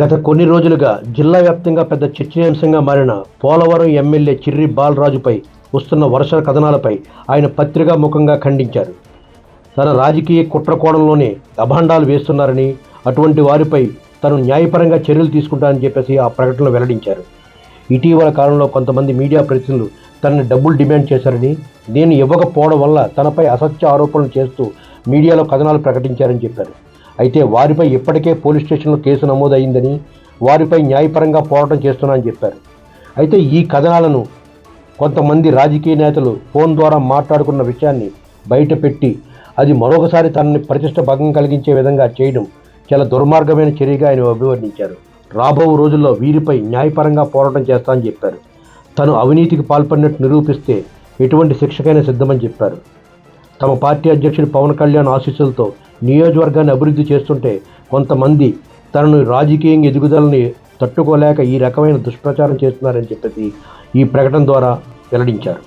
గత కొన్ని రోజులుగా జిల్లా వ్యాప్తంగా పెద్ద చర్చనీయాంశంగా మారిన పోలవరం ఎమ్మెల్యే చిర్రి బాలరాజుపై వస్తున్న వరుస కథనాలపై ఆయన పత్రికా ముఖంగా ఖండించారు. తన రాజకీయ కుట్రకోణంలోనే అభాండాలు వేస్తున్నారని అటువంటి వారిపై తను న్యాయపరంగా చర్యలు తీసుకుంటానని చెప్పేసి ఆ ప్రకటనలో వెల్లడించారు. ఇటీవల కాలంలో కొంతమంది మీడియా ప్రతినిధులు తనని డబ్బులు డిమాండ్ చేశారని దీన్ని ఇవ్వకపోవడం వల్ల తనపై అసత్య ఆరోపణలు చేస్తూ మీడియాలో కథనాలు ప్రకటించారని చెప్పారు. అయితే వారిపై ఇప్పటికే పోలీస్ స్టేషన్లో కేసు నమోదైందని వారిపై న్యాయపరంగా పోరాటం చేస్తున్నానని చెప్పారు. అయితే ఈ కథనాలను కొంతమంది రాజకీయ నేతలు ఫోన్ ద్వారా మాట్లాడుకున్న విషయాన్ని బయటపెట్టి అది మరొకసారి తనని ప్రతిష్ట భంగం కలిగించే విధంగా చేయడం చాలా దుర్మార్గమైన చర్యగా ఆయన అభివర్ణించారు. రాబో రోజుల్లో వీరిపై న్యాయపరంగా పోరాటం చేస్తానని చెప్పారు. తను అవినీతికి పాల్పడినట్టు నిరూపిస్తే ఎటువంటి శిక్షకైనా సిద్ధమని చెప్పారు. తమ పార్టీ అధ్యక్షుడు పవన్ కళ్యాణ్ ఆశీస్సులతో నియోజకవర్గాన్ని అభివృద్ధి చేస్తుంటే కొంతమంది తనను రాజకీయంగా ఎదుగుదలని తట్టుకోలేక ఈ రకమైన దుష్ప్రచారం చేస్తున్నారని చెప్పేసి ఈ ప్రకటన ద్వారా వెల్లడించారు.